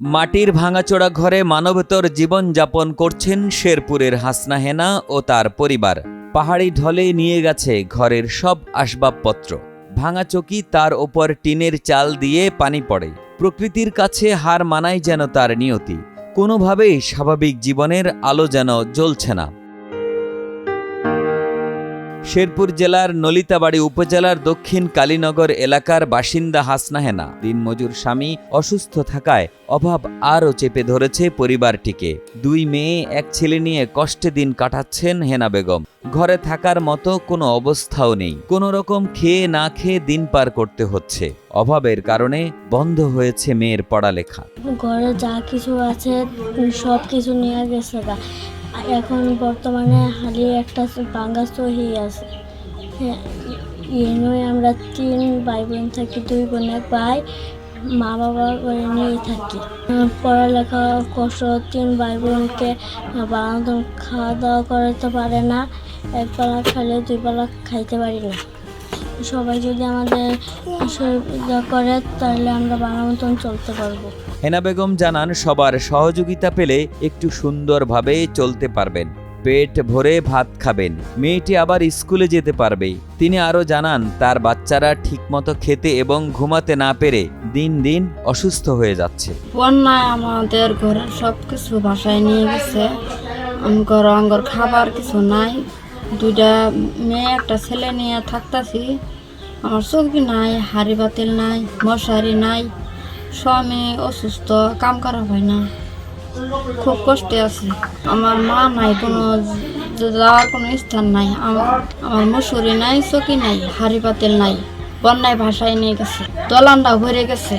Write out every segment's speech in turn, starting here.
মাটির ভাঙাচোড়া ঘরে মানবতর জীবনযাপন করছেন শেরপুরের হাসনা হেনা ও তার পরিবার। পাহাড়ি ঢলে নিয়ে গেছে ঘরের সব আসবাবপত্র। ভাঙাচকি তার ওপর টিনের চাল দিয়ে পানি পড়ে। প্রকৃতির কাছে হার মানাই যেন তার নিয়তি। কোনোভাবেই স্বাভাবিক জীবনের আলো যেন জ্বলছে না। শেরপুর জেলার নলিতাবাড়ি উপজেলার দক্ষিণ কালীনগর এলাকার বাসিন্দা হাসনা হেনা। দিনমজুর স্বামী অসুস্থ থাকায় অভাব আরও চেপে ধরেছে পরিবারটিকে। দুই মেয়ে, এক ছেলে নিয়ে কষ্টে দিন কাটাচ্ছেন হেনা বেগম। ঘরে থাকার মতো কোনো অবস্থাও নেই। কোনো রকম খেয়ে না খেয়ে দিন পার করতে হচ্ছে। অভাবের কারণে বন্ধ হয়েছে মেয়ের পড়ালেখা। ঘরে যা কিছু আছে সব কিছু নিয়ে গেছে এখন বর্তমানে হালি একটা বাঙ্গা সহি আছে। হ্যাঁ, এই নয় আমরা তিন ভাই বোন থাকি দুই বোন এক ভাই মা বাবা করে নিয়ে থাকি পড়ালেখা কষ্ট তিন ভাই বোনকে বানানো খাওয়া দাওয়া করাতে পারে না একবেলা খাইলে দুই বেলা খাইতে পারি না। সবাই যদি আমাদের সহযোগিতা করে তাহলে আমরা বাংলা মতন চলতে পারব। হেনা বেগম জানান সবার সহযোগিতা পেলে একটু সুন্দরভাবে চলতে পারবেন। পেট ভরে ভাত খাবেন। মেয়েটি আবার স্কুলে যেতে পারবে। তিনি আরও জানান তার বাচ্চারা ঠিকমতো খেতে এবং ঘুমাতে না পেরে দিন দিন অসুস্থ হয়ে যাচ্ছে। বন্যায় আমাদের ঘরের সব কিছু বাসায় নিয়ে গেছে। খাবার কিছু নাই। দুইটা মেয়ে, একটা ছেলে নিয়ে থাকতাছি। আমার চৌকি নাই, হাড়ি বাতিল নাই, মশারি নাই। স্বামী অসুস্থ, কাম করা হয় না। খুব কষ্টে আছি। আমার মা নাই, কোনো যাওয়ার কোনো স্থান নাই। আমার আমার মশুরি নাই চকি নাই, হাড়ি পাতিল নাই। বন্যায় ভাসায় নিয়ে গেছে। দলানটা ভরে গেছে।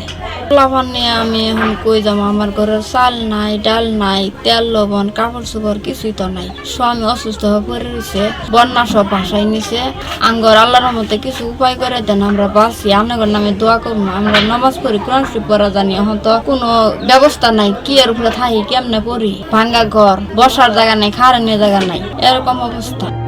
লাভান নিয়ে আমি এখন কই যাব? আমার ঘরের চাল নাই, ডাল নাই, তেল, লবণ, কাপড় চোপড় কিছুই তো নাই। স্বামী অসুস্থ হয়ে পড়ে রয়েছে, বন্যা সব ভাসায় নিছে। আঙ্গর আল্লাহর মতে কিছু উপায় করে দেন, আমরা বাঁচি। আপনাদের নামে দোয়া করব, আমরা নামাজ পড়ি, কোরআন শরীফ পড়া জানি। এখন তো কোনো ব্যবস্থা নাই, কি এর উপরে থাকি, কেমনে পড়ি? ভাঙ্গা ঘর, বসার জায়গা নাই, খাওয়ার জায়গা নাই। এরকম অবস্থা।